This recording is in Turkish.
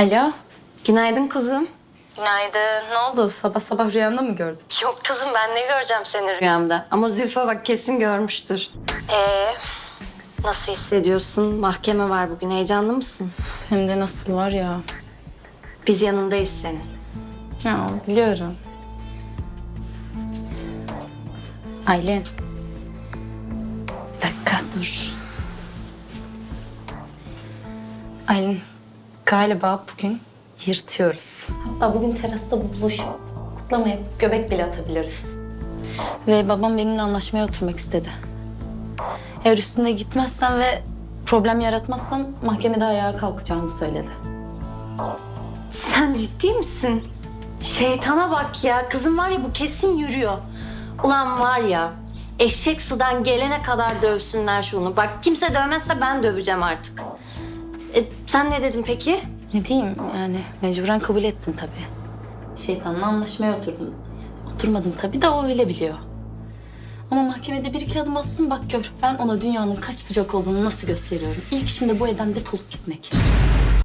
Alo. Günaydın kuzum. Günaydın. Ne oldu? Sabah sabah rüyanda mı gördün? Yok kızım ben ne göreceğim seni rüyamda. Ama Zülfü bak kesin görmüştür. Ee? Nasıl hissediyorsun? Mahkeme var bugün. Heyecanlı mısın? Hem de nasıl var ya. Biz yanındayız senin. Ya biliyorum. Aylin. Bir dakika dur. Aylin galiba bugün yırtıyoruz. Hatta bugün terasta buluşup kutlamayıp göbek bile atabiliriz. Ve babam benimle anlaşmaya oturmak istedi. Eğer üstüne gitmezsem ve problem yaratmazsam mahkemede ayağa kalkacağını söyledi. Sen ciddi misin? Şeytana bak ya. Kızım var ya bu kesin yürüyor. Ulan var ya eşek sudan gelene kadar dövsünler şunu. Bak kimse dövmezse ben döveceğim artık. E, sen ne dedin peki? Ne diyeyim yani mecburen kabul ettim tabii. Şeytanla anlaşmaya oturdum. Oturmadım tabii de o öyle biliyor. Ama mahkemede bir iki adım bassın bak gör. Ben ona dünyanın kaç bucak olduğunu nasıl gösteriyorum. İlk şimdi bu evden defolup gitmek.